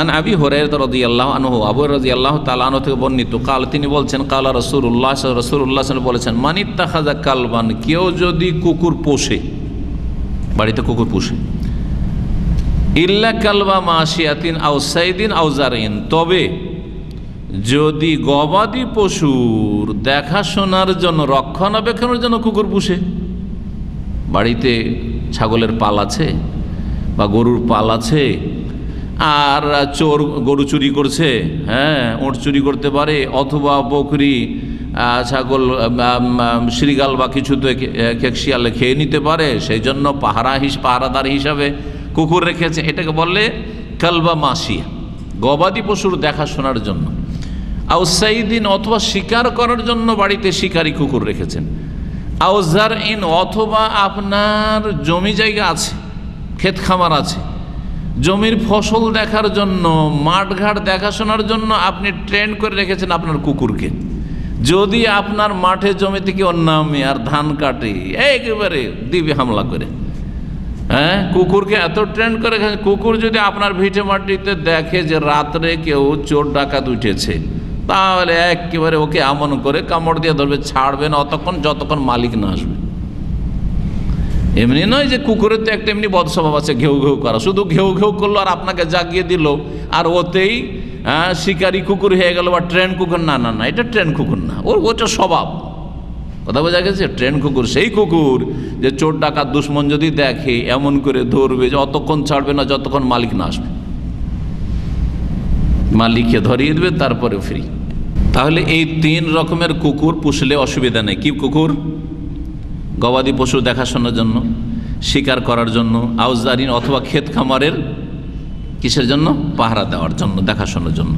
আন আবি হরের রদি আল্লাহ আনহু আবু রাজি আল্লাহ তালানো থেকে বর্ণিত। কাল তিনি বলছেন কালা রসুল্লাহ রসুল্লাহ বলেছেন মানিত্তা খাজা কালবান, কেউ যদি কুকুর পোষে বাড়িতে কুকুর পোষে। ইল্লা কালবা মাসিয়াতিন আউসাইদিন আউজারিন তবে যদি গবাদি পশুর দেখাশোনার জন্য, রক্ষণাবেক্ষণের জন্য কুকুর পুষে, বাড়িতে ছাগলের পাল আছে বা গরুর পাল আছে আর চোর গরু চুরি করছে হ্যাঁ ওঁট চুরি করতে পারে, অথবা বকরি ছাগল শ্রীগাল বা কিছুতে কেকশিয়ালে খেয়ে নিতে পারে, সেই জন্য পাহারা হিস, পাহারাদার হিসাবে কুকুর রেখেছে। এটাকে বললে কালবা মাসিয়া, গবাদি পশুর দেখাশোনার জন্য। আউসাইদিন অথবা শিকার করার জন্য বাড়িতে শিকারী কুকুর রেখেছেন। আউজার ইন অথবা আপনার জমি জায়গা আছে, ক্ষেত খামার আছে জমির ফসল দেখার জন্য, মাঠঘাট দেখাশোনার জন্য আপনি ট্রেন করে রেখেছেন আপনার কুকুরকে। যদি আপনার মাঠে জমি থেকে অন্যামি আর ধান কাটে, একেবারে দিবে হামলা করে। হ্যাঁ? কুকুরকে এত ট্রেন করে কুকুর যদি আপনার ভিটে মাটিতে দেখে যে রাত্রে কেউ চোর ডাকাত উঠেছে, তাহলে একেবারে ওকে আমন করে কামড় দিয়ে ধরবে, ছাড়বে না, অতক্ষণ যতক্ষণ মালিক না আসবে। এমনি নয় যে কুকুরের তো একটা এমনি বদস্বভাব আছে ঘেউ ঘেউ করা। শুধু ঘেউ ঘেউ করল আর আপনাকে জাগিয়ে দিল আর ওতেই হ্যাঁ, শিকারি কুকুর হয়ে গেল বা ট্রেন কুকুর না না না এটা ট্রেন কুকুর না ওর ওটা স্বভাব। কথা বোঝা গেছে? ট্রেন কুকুর সেই কুকুর যে চোর ডাকাত দুশ্মন যদি দেখে এমন করে ধরবে যে অতক্ষণ ছাড়বে না যতক্ষণ মালিক না আসবে। মালিককে ধরিয়ে দেবে তারপরে ফ্রি। তাহলে এই তিন রকমের কুকুর পুষলে অসুবিধা নেই। কি কুকুর? গবাদি পশু দেখাশোনার জন্য, শিকার করার জন্য, আউজদারিন অথবা ক্ষেত খামারের কিসের জন্য? পাহারা দেওয়ার জন্য, দেখাশোনার জন্য।